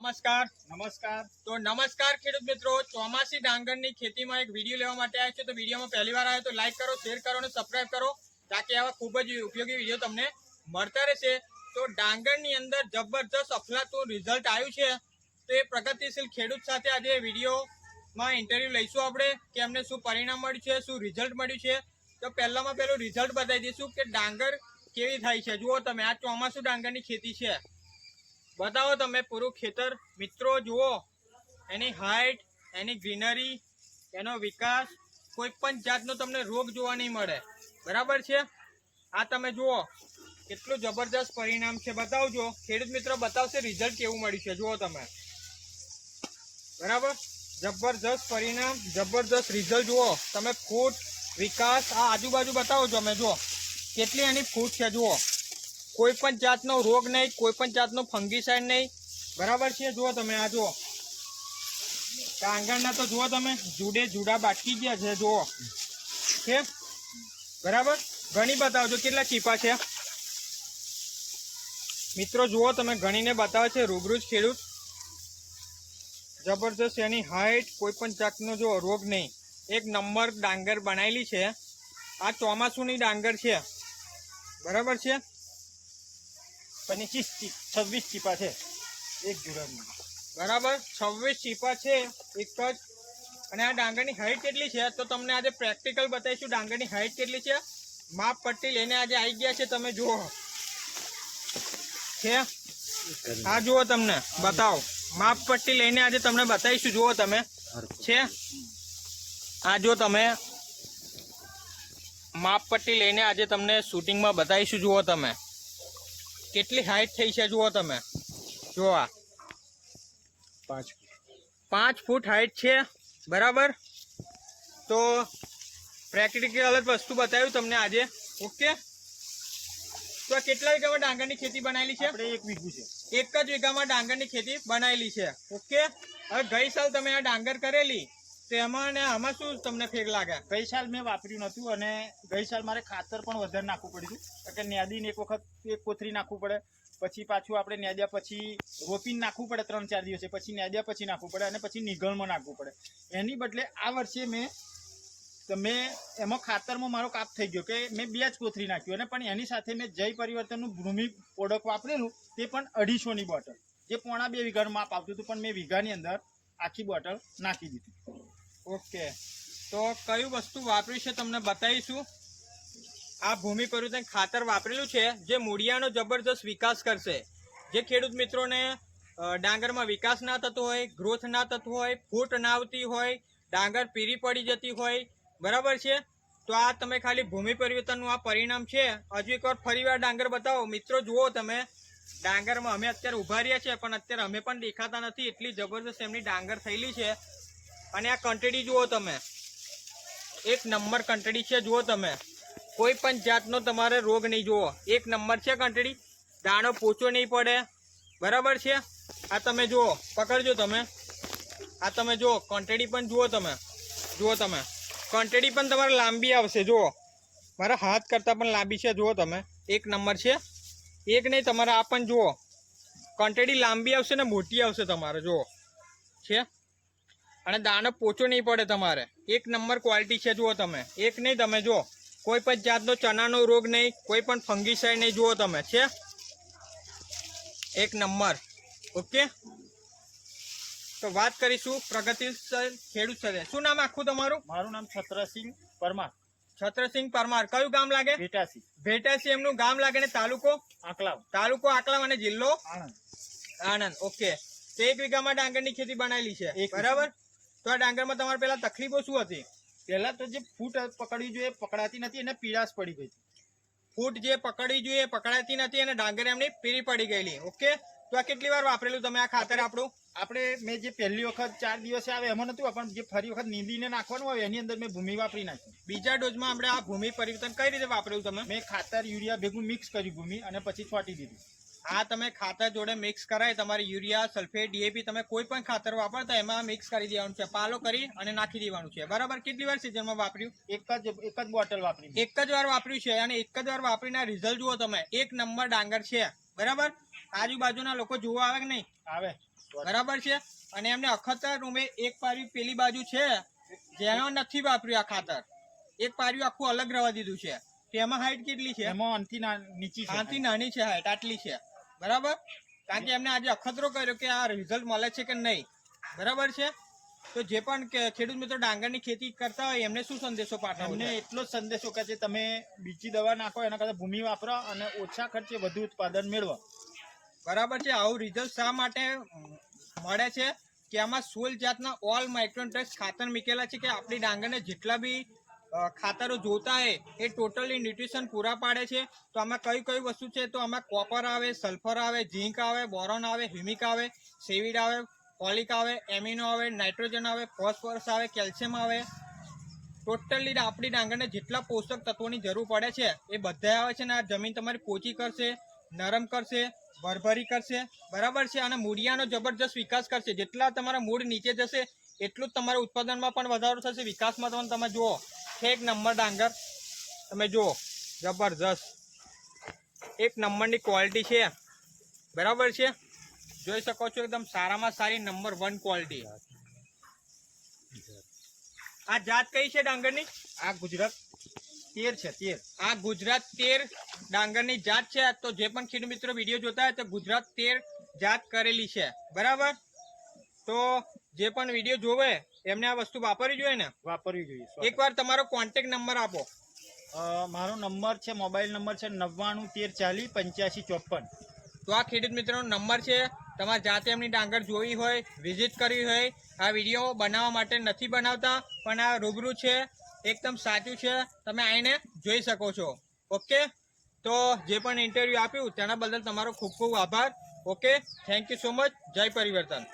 નમસ્કાર. નમસ્કાર. તો નમસ્કાર ખેડૂત મિત્રો ચોમાસી ડાંગરની ખેતીમાં એક વીડિયો લેવા માટે આવ્યો છે. તો વિડીયોમાં પહેલી વાર આવ્યો તો લાઈક કરો શેર કરો અને સબસ્ક્રાઈબ કરો તાકી આવા ખૂબ જ ઉપયોગી વીડિયો તમને મળતા રહેશે. તો ડાંગરની અંદર જબરજસ્ત અફલાતું રિઝલ્ટ આવ્યું છે. તો એ પ્રગતિશીલ ખેડૂત સાથે આજે વિડીયોમાં ઇન્ટરવ્યૂ લઈશું આપણે કે એમને શું પરિણામ મળ્યું છે શું રિઝલ્ટ મળ્યું છે. તો પહેલામાં પહેલું રિઝલ્ટ બતાવી દઈશું કે ડાંગર કેવી થાય છે. જુઓ તમે આ ચોમાસું ડાંગરની ખેતી છે. બતાવો તમે પૂરું ખેતર. મિત્રો, જુઓ. એની હાઈટ એની ગ્રીનરી એનો વિકાસ. કોઈ પણ જાતનો તમને રોગ જોવા નહીં મળે. બરાબર છે? આ તમે જુઓ. કેટલું જબરજસ્ત પરિણામ છે. બતાવજો. ખેડૂત મિત્રો, બતાવશે રિઝલ્ટ કેવું મળ્યું છે. જુઓ તમે. બરાબર? જબરજસ્ત પરિણામ, જબરજસ્ત રિઝલ્ટ જુઓ. તમે ફૂટ વિકાસ, આ આજુબાજુ બતાવો છો અમે જુઓ. કેટલી એની ફૂટ છે, જુઓ. કોઈ પણ જાતનો રોગ નહીં, કોઈ પણ જાતનો ફંગીસાઇડ નહીં. બરાબર છે? જુઓ તમે આ, જુઓ. કાંગણના તો જુઓ તમે, જુડે જુડા બાટકી ગયા છે, જુઓ. છે? બરાબર? ઘણી બતાવજો, કેટલા ચીપા છે? મિત્રો, જુઓ તમે, ગણીને બતાવે છે રૂબરૂ જ ખેડૂત. જબરજસ્ત એની હાઈટ કોઈ પણ જાતનો જો રોગ નહીં. એક નંબર ડાંગર બનાવેલી છે. આ ચોમાસુની ડાંગર છે. બરાબર છે? પચીસ છવ્વીસ ચીપા છે. એક જોડામાં બરાબર? છવ્વીસ ચીપા છે, એક જ. અને આ ડાંગરની હાઈટ કેટલી છે? તો તમને આજે પ્રેક્ટિકલ બતાવીશું ડાંગરની હાઈટ કેટલી છે. માપ પટ્ટી લઈને આજે આવી ગયા છે, તમે જુઓ. છે? આ જુઓ તમને, બતાવો. માપ પટ્ટી લઈને આજે તમને બતાવીશું, જુઓ તમે. છે? આ જો તમે. માપ પટ્ટી લઈને આજે તમને શૂટિંગમાં બતાવીશું, જુઓ તમે. કેટલી હાઈટ થઈ છે જુઓ તમે. જુઓ આ. પાંચ પાંચ ફૂટ હાઈટ છે. બરાબર? તો પ્રેક્ટિકલ જ વસ્તુ બતાવ્યું તમને આજે. ઓકે? તો આ કેટલા વીઘામાં ડાંગરની ખેતી બનાવેલી છે? આપણે એક વીઘું છે. એક જ વીઘામાં ડાંગરની ખેતી બનાવેલી છે. ઓકે? હવે ગઈ સાલ તમે આ ડાંગર કરેલી. તો એમાં ને આમાં શું તમને ફેર લાગે? ગઈ સાલ મેં વાપર્યું નહોતું અને ગઈ સાલ મારે ખાતર પણ વધારે નાખવું પડ્યું કારણ કે ન્યાદીને એક વખત એક કોથરી નાખવું પડે, પછી પાછું આપણે ન્યાદ્યા પછી રોપીને નાખવું પડે ત્રણ ચાર દિવસે. પછી ન્યાદ્યા પછી નાખવું પડે અને પછી નિગળમાં નાખવું પડે. એની બદલે આ વર્ષે મેં તો મેં એમાં ખાતરમાં મારો કાપ થઈ ગયો કે મેં બે જ કોથરી નાખ્યું અને પણ એની સાથે મેં જય પરિવર્તનનું ભૂમિ પ્રોડક્ટ વાપરેલું તે પણ અઢીસોની બોટલ જે પોણા બે વીઘાનું માપ આવતું હતું પણ મેં વીઘાની અંદર આખી બોટલ નાખી દીધી. ઓકે. તો કયું વસ્તુ વાપરી છે તમને બતાવીશું? આ ભૂમિ પરિવર્તન ખાતર વાપરેલું છે, જે મૂળિયાનો જબરદસ્ત વિકાસ કરશે. જે ખેડૂત મિત્રોને ડાંગરમાં વિકાસ ના થતો હોય ગ્રોથ ના થતો હોય, ફૂટ ના આવતી હોય, ડાંગર પીરી પડી જતી હોય, બરાબર છે? તો આ તમે ખાલી ભૂમિ પરિવર્તનનું આ પરિણામ છે. હજુ એકવાર ફરીવાર ડાંગર બતાવો. મિત્રો, જુઓ તમે, ડાંગરમાં અમે અત્યારે ઊભા રહ્યા છીએ, પણ અત્યારે અમે પણ દેખાતા નથી. એટલી જબરદસ્ત એમની ડાંગર થયેલી છે. અને આ કંટડી જુઓ તમે. એક નંબર કંટડી છે, જુઓ તમે. કોઈ પણ જાતનો તમારે રોગ નહીં જુઓ. એક નંબર છે કંટડી દાણો પોચો નહીં પડે. બરાબર છે? આ તમે જુઓ. પકડજો તમે. આ તમે જુઓ. કંટડી પણ જુઓ તમે. જુઓ તમે. કંટડી પણ તમારે લાંબી આવશે, જુઓ. મારા હાથ કરતાં પણ લાંબી છે, જુઓ તમે. એક નંબર છે. એક નહીં, તમારે આ પણ જુઓ. કંટડી લાંબી આવશે ને મોટી આવશે તમારે, જુઓ. છે? અને દાણો પોચો નહીં પડે તમારે. એક નંબર ક્વોલિટી છે જુઓ તમે. એક નહીં તમે જુઓ. કોઈ પણ જાતનો ચણાનો રોગ નહીં કોઈ પણ ફંગીસાઇડ નહીં જુઓ તમે. છે? એક નંબર. ઓકે તો વાત કરીશું પ્રગતિશીલ ખેડૂત સાથે. શું નામ આખું તમારું? મારું નામ છત્રસિંહ પરમાર. છત્રસિંહ પરમાર. કયું ગામ લાગે? ભેટાસી. ભેટાસી એમનું ગામ લાગે ને તાલુકો? આકલાવ. તાલુકો આકલાવ અને જિલ્લો? આણંદ. આણંદ. ઓકે તો એક વીઘામાં ડાંગરની ખેતી બનાવેલી છે. બરાબર? તો આ ડાંગરમાં તમારે પહેલાં તકલીફો શું હતી? પહેલાં તો જે ફૂટ પકડવી જોઈએ પકડાતી નથી એને પીડાશ પડી ગઈ ફૂટ જે પકડવી જોઈએ પકડાતી નથી અને ડાંગર એમની પીરી પડી ગયેલી. ઓકે? તો આ કેટલી વાર વાપરેલું તમે? આ ખાતર આપણું આપણે? મેં જે પહેલી વખત ચાર દિવસે આવે એમાં નતું પણ જે ફરી વખત નીંદીને નાખવાનું હોય એની અંદર મેં ભૂમિ વાપરી નાખી. બીજા ડોઝમાં આપણે આ ભૂમિ પરિવર્તન કઈ રીતે વાપરેલું તમે? મેં ખાતર યુરિયા ભેગું મિક્સ કર્યું ભૂમિ અને પછી છોટી દીધી. આ તમે ખાતર જોડે મિક્સ કરાય તમારે યુરિયા સલ્ફેટ ડીએપી તમે કોઈ પણ ખાતર વાપરતા એમાં મિક્સ કરી દેવાનું છે પાલો કરી અને નાખી દેવાનું છે. બરાબર? કેટલી વાર સિઝનમાં વાપર્યું? એક જ એક જ બોટલ વાપરી એક જ વાર વાપર્યું છે અને એક જ વાર વાપરીને રિઝલ્ટ જુઓ તમે. એક નંબર ડાંગર છે. બરાબર? આજુબાજુના લોકો જોવા આવે કે નહીં? આવે. બરાબર છે? અને એમને અખતર રૂમે એક પાર્યું પેલી બાજુ છે જેનો નથી વાપર્યું આ ખાતર. એક પાર્યું આખું અલગ રવા દીધું છે. તેમાં હાઈટ કેટલી છે? એમાં અંતિ નીચી અંતિ આથી નાની છે હાઈટ આટલી છે. બરાબર? કારણ કે એમને આજે અખતરો કર્યો કે આ રિઝલ્ટ મળે છે કે નહીં. બરાબર છે? તો જે પણ ખેડૂત મિત્રો ડાંગરની ખેતી કરતા હોય એમને શું સંદેશો પાઠવો એમને એટલો જ સંદેશો કે છે તમે બીજી દવા નાખો એના કરતાં ભૂમિ વાપરો અને ઓછા ખર્ચે વધુ ઉત્પાદન મેળવો. બરાબર છે? આવું રિઝલ્ટ શા માટે મળે છે? કે આમાં સોલ જાતના ઓલ માઇક્રોન્ટ્રેક્સ ખાતર મૂકેલા છે કે આપણી ડાંગરને જેટલા બી ખાતરો જોતા હોય એ ટોટલી ન્યુટ્રિશન પૂરા પાડે છે. તો આમાં કઈ કઈ વસ્તુ છે? તો આમાં કોપર આવે સલ્ફર આવે ઝીંક આવે બોરોન આવે હ્યુમિક આવે સેવિડ આવે પોલિક આવે એમિનો આવે નાઇટ્રોજન આવે ફોસ્ફરસ આવે કેલ્શિયમ આવે. ટોટલી આપણી ડાંગરને જેટલા પોષક તત્વોની જરૂર પડે છે, એ બધા આવે છે ને આ જમીન તમારી પોચી કરશે, નરમ કરશે, ભરભરી કરશે. બરાબર છે? અને મૂળિયાનો જબરજસ્ત વિકાસ કરશે. જેટલા તમારા મૂળ નીચે જશે, એટલું જ તમારા ઉત્પાદનમાં પણ વધારો થશે, વિકાસમાં પણ તમે જુઓ. એક નંબર ડાંગર. તમે જુઓ જબરજસ્ત. એક નંબરની ક્વોલિટી છે. બરાબર છે? જોઈ શકો છો એકદમ સારામાં સારી નંબર વન ક્વોલિટી આ જાત કઈ છે ડાંગરની? આ ગુજરાત તેર છે તેર. આ ગુજરાત તેર ડાંગરની જાત છે. તો જે પણ ખેડૂત મિત્રો વીડિયો જોતા હોય તો ગુજરાત તેર જાત કરેલી છે. બરાબર? તો જે પણ વીડિયો જોવે એમને આ વસ્તુ વાપરવી જોઈએ ને? વાપરવી જોઈએ એકવાર તમારો કોન્ટેક્ટ નંબર આપો. મારો નંબર છે મોબાઈલ નંબર છે નવ્વાણું તેર ચાલીસ પંચ્યાસી ચોપન. તો આ ખેડૂત મિત્રોનો નંબર છે. તમારે જાતે એમની ડાંગર જોવી હોય વિઝિટ કરવી હોય આ વીડિયો બનાવવા માટે નથી બનાવતા પણ આ રૂબરૂ છે એકદમ સાચું છે. તમે આવીને જોઈ શકો છો. ઓકે તો જે પણ ઇન્ટરવ્યૂ આપ્યું તેના બદલ તમારો ખૂબ ખૂબ આભાર. Okay thank you so much જય પરિવર્તન.